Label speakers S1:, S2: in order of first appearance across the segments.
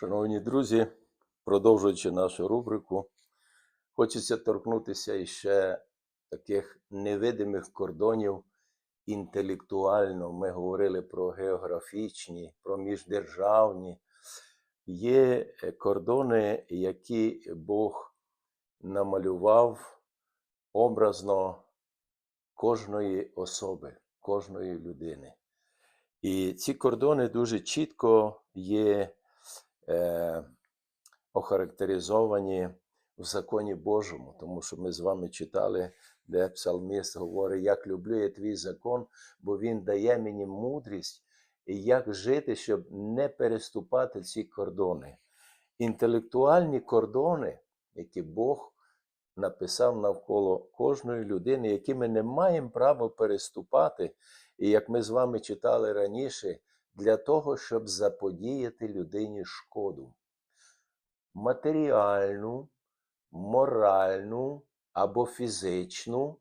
S1: Шановні друзі, продовжуючи нашу рубрику, хочеться торкнутися іще таких невидимих кордонів інтелектуально. Ми говорили про географічні, про міждержавні. Є е, кордони, які Бог намалював образно кожної особи, кожної людини. І ці кордони дуже чітко є е, охарактеризовані в законі Божому, тому що ми з вами читали, де псалміст говорить, як люблю я твій закон, бо він дає мені мудрість, і як жити, щоб не переступати ці кордони. Інтелектуальні кордони, які Бог написав навколо кожної людини, які ми не маємо права переступати, і як ми з вами читали раніше, для того, щоб заподіяти людині шкоду. Матеріальну, моральну або фізичну,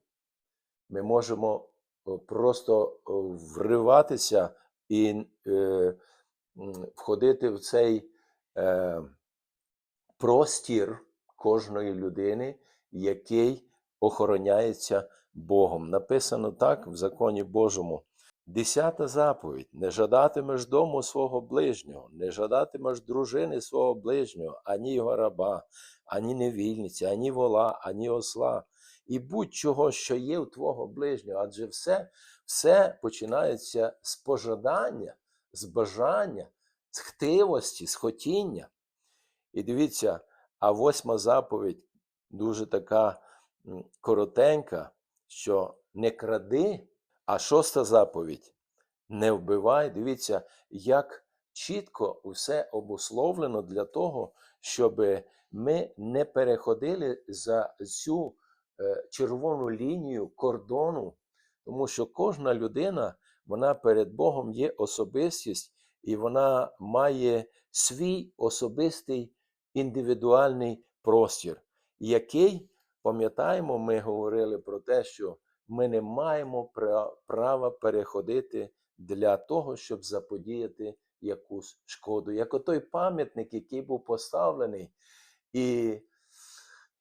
S1: ми можемо е, просто е, вриватися і е, входити в цей е, простір кожної людини, який охороняється Богом. Написано так в законі Божому. Десята заповідь: не жадатимеш дому свого ближнього, не жадатимеш дружини свого ближнього, ані його раба, ані невільниці, ані вола, ані осла, і будь-чого, що є у твого ближнього, адже все, все починається з пожадання, з бажання, з хтивості, з хотіння. І дивіться, а восьма заповідь дуже така коротенька, що не кради, а шоста заповідь не вбивай. Дивіться, як чітко все обусловлено для того, щоб ми не переходили за цю е, червону лінію кордону, тому що кожна людина, вона перед Богом є особистість, і вона має свій особистий індивідуальний простір, який, пам'ятаємо, ми говорили про те, що ми не маємо права переходити для того, щоб заподіяти якусь шкоду. Як отой пам'ятник, який був поставлений, і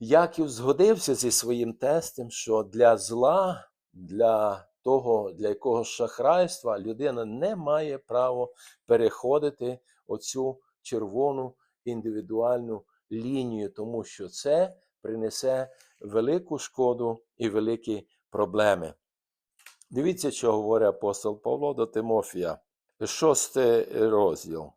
S1: Яків згодився зі своїм тестем, що для зла, для того, для якогось шахрайства людина не має права переходити оцю червону індивідуальну лінію, тому що це принесе велику шкоду і великі проблеми. Дивіться, що говорить апостол Павло до Тимофія, шостий розділ.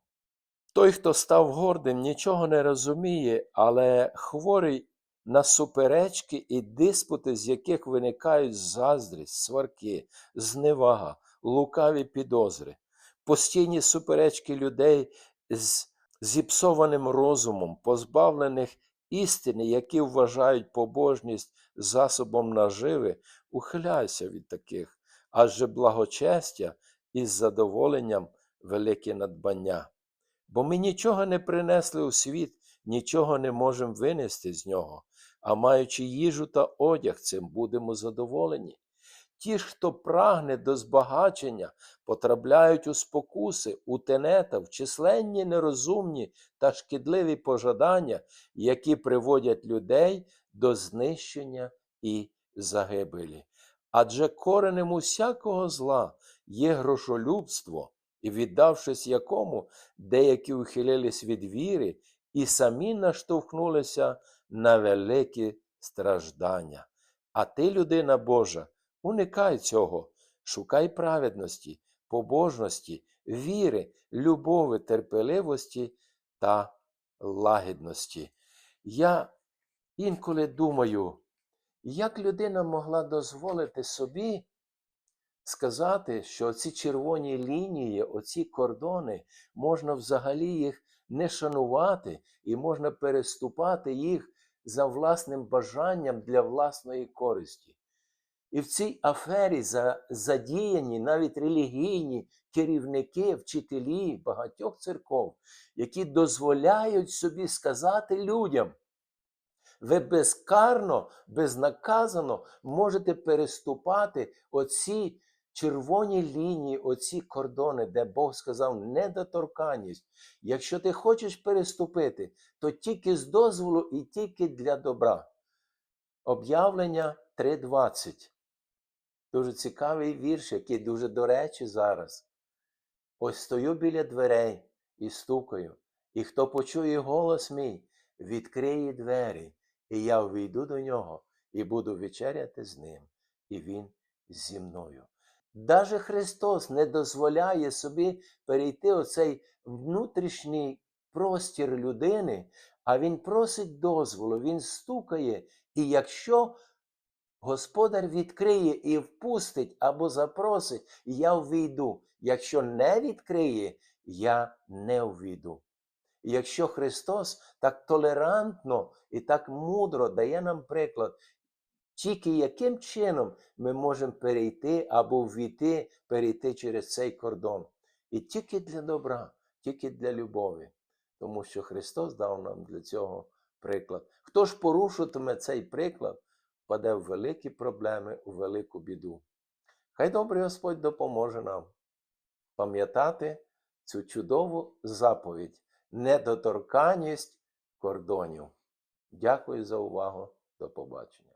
S1: Той, хто став гордим, нічого не розуміє, але хворий на суперечки і диспути, з яких виникають заздрість, сварки, зневага, лукаві підозри, постійні суперечки людей з зіпсованим розумом, позбавлених істини, які вважають побожність засобом наживи, ухиляйся від таких, адже благочестя із задоволенням велике надбання. Бо ми нічого не принесли у світ, нічого не можемо винести з нього, а маючи їжу та одяг, цим будемо задоволені. Ті хто прагне до збагачення, потрапляють у спокуси, у тенета, в численні нерозумні та шкідливі пожадання, які приводять людей до знищення і загибелі. Адже коренем усякого зла є грошолюбство, і віддавшись якому, деякі ухилились від віри і самі наштовхнулися на великі страждання. А ти, людина Божа, уникай цього, шукай праведності, побожності, віри, любові, терпеливості та лагідності. Я інколи думаю, як людина могла дозволити собі сказати, що ці червоні лінії, оці кордони, можна взагалі їх не шанувати і можна переступати їх за власним бажанням для власної користі. І в цій афері задіяні навіть релігійні керівники, вчителі багатьох церков, які дозволяють собі сказати людям, ви безкарно, безнаказано можете переступати оці червоні лінії, оці кордони, де Бог сказав недоторканність. Якщо ти хочеш переступити, то тільки з дозволу і тільки для добра. Об'явлення 3.20. Дуже цікавий вірш, який дуже до речі зараз. Ось стою біля дверей і стукаю, і хто почує голос мій, відкриє двері, і я увійду до нього і буду вечеряти з ним, і він зі мною. Даже Христос не дозволяє собі перейти оцей внутрішній простір людини, а Він просить дозволу, Він стукає, і якщо Господар відкриє і впустить або запросить, я ввійду. Якщо не відкриє, я не ввійду. І якщо Христос так толерантно і так мудро дає нам приклад, тільки яким чином ми можемо перейти або ввійти, перейти через цей кордон. І тільки для добра, тільки для любові. Тому що Христос дав нам для цього приклад. Хто ж порушуватиме цей приклад, впаде в великі проблеми, у велику біду. Хай добрий Господь допоможе нам пам'ятати цю чудову заповідь, недоторканність кордонів. Дякую за увагу. До побачення.